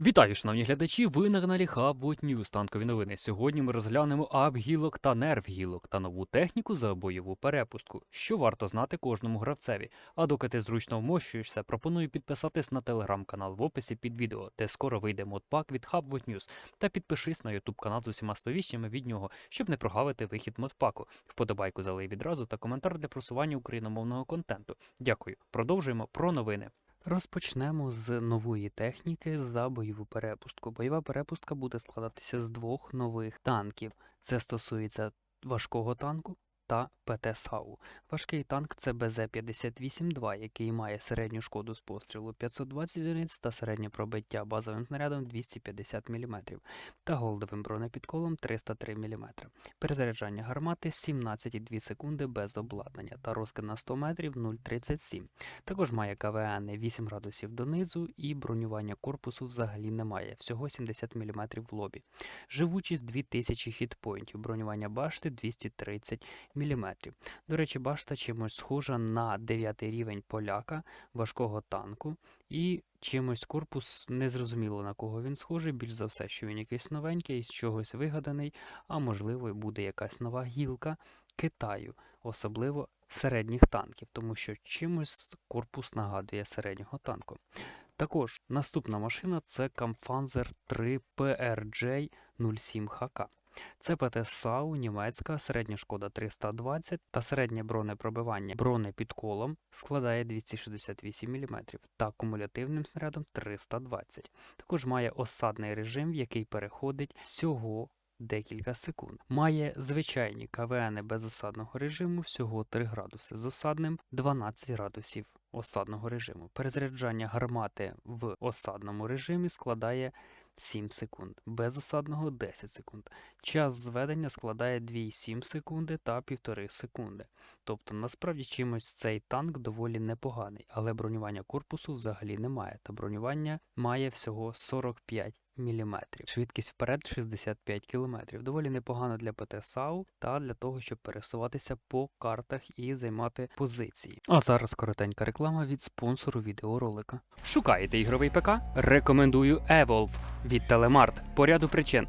Вітаю, шановні глядачі. Ви на каналі Hubwood News танкові новини. Сьогодні ми розглянемо ап-гілок та нерв-гілок та нову техніку за бойову перепустку, що варто знати кожному гравцеві. А доки ти зручно вмощуєшся, пропоную підписатись на телеграм-канал в описі під відео, де скоро вийде модпак від Hubwood News. Та підпишись на YouTube канал з усіма сповіщеннями від нього, щоб не прогавити вихід модпаку. Вподобайку залий відразу та коментар для просування україномовного контенту. Дякую. Продовжуємо про новини. Розпочнемо з нової техніки за бойову перепустку. Бойова перепустка буде складатися з двох нових танків. Це стосується важкого танку та ПТ-САУ. Важкий танк це БЗ-58-2, який має середню шкоду з пострілу 520 одиниць та середнє пробиття базовим снарядом 250 мм та голдовим бронепідколом 303 мм. Перезаряджання гармати 17,2 секунди без обладнання та розкид на 100 метрів 0,37. Також має КВН 8 градусів донизу і бронювання корпусу взагалі немає, всього 70 мм в лобі. Живучість 2000 хітпоінтів, бронювання башти 230 мм. До речі, башта чимось схожа на 9 рівень поляка важкого танку, і чимось корпус незрозуміло на кого він схожий, більш за все, що він якийсь новенький, з чогось вигаданий, а можливо, буде якась нова гілка Китаю, особливо середніх танків, тому що чимось корпус нагадує середнього танку. Також наступна машина це Kampfpanzer 3 PRJ 07 HK. Це ПТ САУ німецька, середня шкода 320 та середнє бронепробивання брони під колом складає 268 мм та кумулятивним снарядом 320. Також має осадний режим, в який переходить всього декілька секунд. Має звичайні КВН без осадного режиму всього 3 градуси, з осадним 12 градусів осадного режиму. Перезаряджання гармати в осадному режимі складає 7 секунд, без осадного 10 секунд. Час зведення складає 2,7 секунди та 1,5 секунди. Тобто, насправді чимось цей танк доволі непоганий, але бронювання корпусу взагалі немає, та бронювання має всього 45 мм. Швидкість вперед 65 км. Доволі непогано для ПТ САУ та для того, щоб пересуватися по картах і займати позиції. А зараз коротенька реклама від спонсору відеоролика. Шукаєте ігровий ПК? Рекомендую Evolve від Telemart по ряду причин.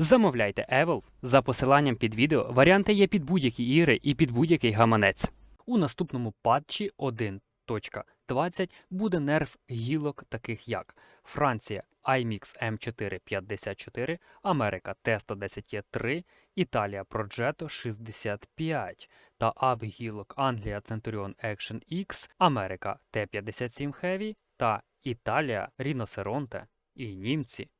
Замовляйте Evolve за посиланням під відео. Варіанти є під будь-які ігри і під будь-який гаманець. У наступному патчі 1.20 буде нерв гілок, таких як Франція IMX M454, Америка T110E3, Італія Progetto 65 та АБ гілок Англія Centurion Action X, Америка T57 Heavy та Італія Rhinoceronte і німці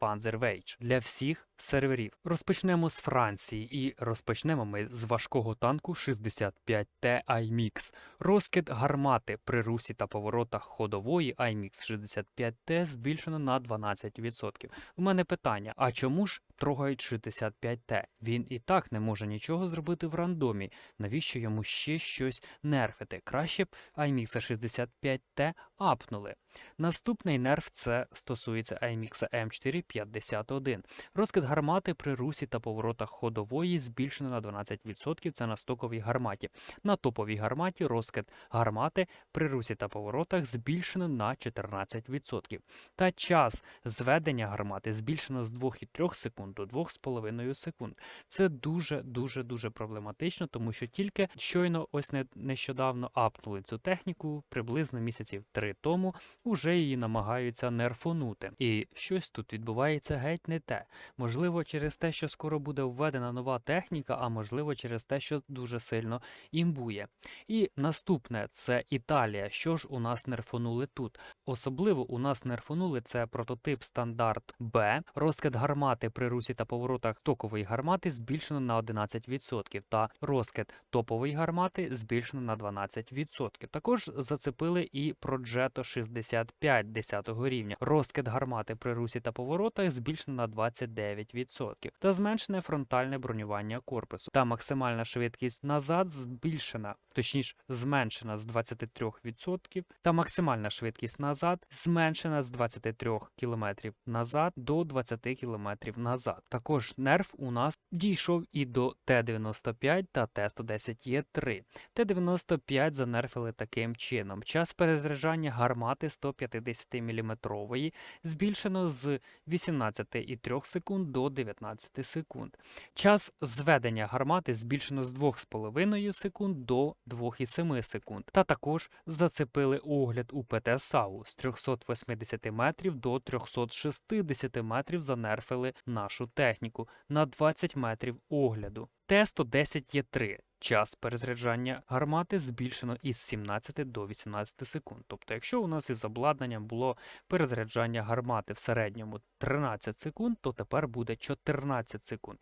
Reichmetal Panzerwehr для всіх серверів. Розпочнемо з Франції і розпочнемо ми з важкого танку 65T IMX. Розкид гармати при русі та поворотах ходової IMX 65T збільшено на 12%. У мене питання: а чому ж трогають 65T? Він і так не може нічого зробити в рандомі. Навіщо йому ще щось нерфити? Краще б IMX 65T апнули. Наступний нерф це стосується IMX M451. Розкид гармати при русі та поворотах ходової збільшено на 12%. Це на стоковій гарматі. На топовій гарматі розкид гармати при русі та поворотах збільшено на 14%. Та час зведення гармати збільшено з 2,3 секунд до 2,5 секунд. Це дуже дуже дуже проблематично, тому що тільки щойно ось не нещодавно апнули цю техніку, приблизно місяців три тому уже її намагаються нерфонути. І щось тут відбувається геть не те. Можливо, через те, що скоро буде введена нова техніка, а можливо, через те, що дуже сильно імбує. І наступне це Італія. Що ж у нас нерфонули тут? Особливо у нас нерфонули це прототип стандарт Б. Розкид гармати при русі та поворотах токової гармати збільшено на 11%, та розкид топової гармати збільшено на 12%. Також зацепили і Progetto 65 10 рівня. Розкид гармати при русі та поворотах збільшено на 29% та зменшене фронтальне бронювання корпусу. Та максимальна швидкість назад збільшена, точніше зменшена з 23% та максимальна швидкість назад зменшена з 23 км назад до 20 км назад. Також нерв у нас дійшов і до Т-95 та Т-110Е3. Т-95 занерфили таким чином. Час перезаряджання гармати 150 мм збільшено з 18,3 секунд до 19 секунд. Час зведення гармати збільшено з 2,5 секунд до 2,7 секунд. Та також зацепили огляд у ПТ-САУ з 380 метрів до 360 метрів занерфили нашу техніку на 20 метрів огляду. Т-110Е3 час перезаряджання гармати збільшено із 17 до 18 секунд. Тобто, якщо у нас із обладнанням було перезаряджання гармати в середньому 13 секунд, то тепер буде 14 секунд.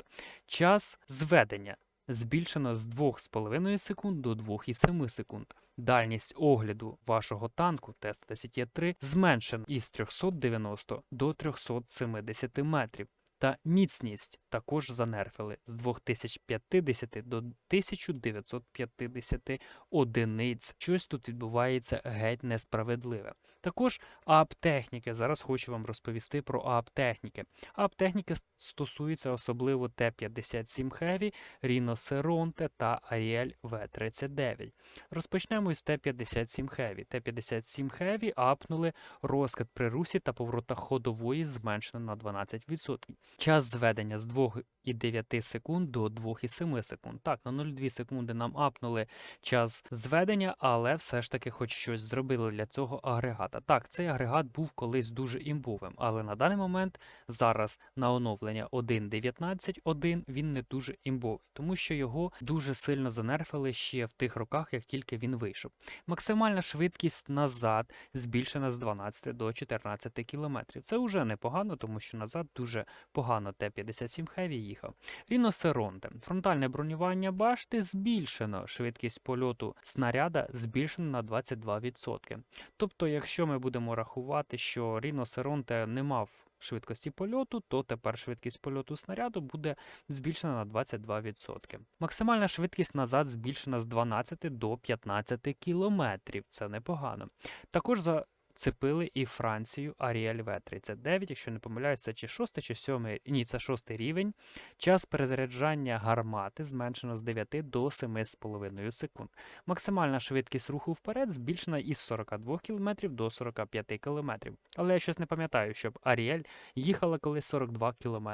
Час зведення збільшено з 2,5 секунд до 2,7 секунд. Дальність огляду вашого танку Т-110Е3 зменшена із 390 до 370 метрів. Та міцність також занерфили з 2050 до 1950 одиниць. Щось тут відбувається геть несправедливе. Також АП-техніки. Зараз хочу вам розповісти про АП-техніки. АП-техніки стосуються особливо Т-57 Heavy, Rhinoceronte та Ariel V39. Розпочнемо із Т-57 Heavy. Т-57 Heavy апнули розкид при русі та поворотах ходової зменшено на 12%. Час зведення з 2,9 секунд до 2,7 секунд. Так, на 0,2 секунди нам апнули час зведення, але все ж таки хоч щось зробили для цього агрегата. Так, цей агрегат був колись дуже імбовим, але на даний момент зараз на оновлення 1.19.1 він не дуже імбовий, тому що його дуже сильно занерфили ще в тих роках, як тільки він вийшов. Максимальна швидкість назад збільшена з 12 до 14 км. Це вже непогано, тому що назад дуже погано Т-57 Heavy їхав. Ріноцеронте. Фронтальне бронювання башти збільшено. Швидкість польоту снаряда збільшена на 22%. Тобто, якщо ми будемо рахувати, що Ріноцеронте не мав швидкості польоту, то тепер швидкість польоту снаряду буде збільшена на 22%. Максимальна швидкість назад збільшена з 12 до 15 км. Це непогано. Також за Цепили і Францію Ariel V39, якщо не помиляюсь, чи 6 чи 7, ні, це 6 рівень. Час перезаряджання гармати зменшено з 9 до 7,5 секунд. Максимальна швидкість руху вперед збільшена із 42 км до 45 км. Але я щось не пам'ятаю, щоб Ariel їхала колись 42 км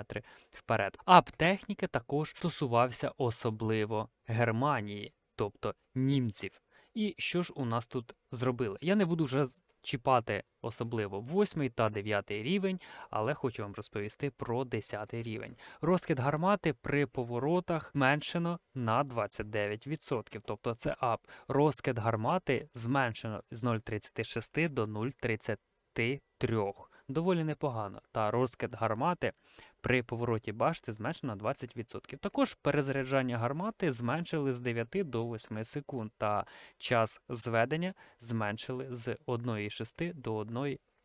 вперед. Ап-техніки також стосувався особливо Германії, тобто німців. І що ж у нас тут зробили? Я не буду вже чіпати особливо 8 та 9 рівень, але хочу вам розповісти про 10 рівень. Розкид гармати при поворотах зменшено на 29%, тобто це ап. Розкид гармати зменшено з 0,36 до 0,33. Доволі непогано. Та розкид гармати при повороті башти зменшено на 20%. Також перезаряджання гармати зменшили з 9 до 8 секунд, та час зведення зменшили з 1,6 до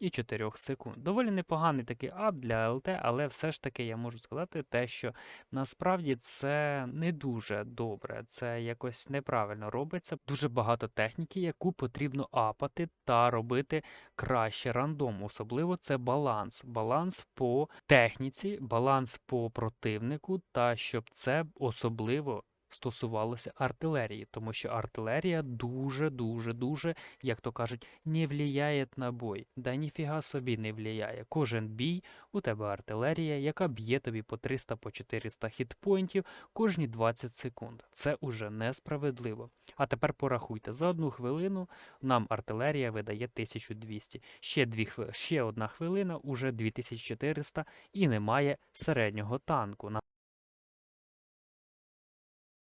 1,4 секунд. Доволі непоганий такий ап для ЛТ, але все ж таки я можу сказати те, що насправді це не дуже добре, це якось неправильно робиться. Дуже багато техніки, яку потрібно апати та робити краще рандом. Особливо це баланс. Баланс по техніці, баланс по противнику, та щоб це особливо. Стосувалося артилерії, тому що артилерія дуже, дуже, як то кажуть, не влияє на бой. Да ніфіга собі не влияє. Кожен бій у тебе артилерія, яка б'є тобі по 300 по 400 хітпоінтів кожні 20 секунд. Це уже несправедливо. А тепер порахуйте, за одну хвилину нам артилерія видає 1200. Ще, дві хви... Ще одна хвилина, уже 2400 і немає середнього танку.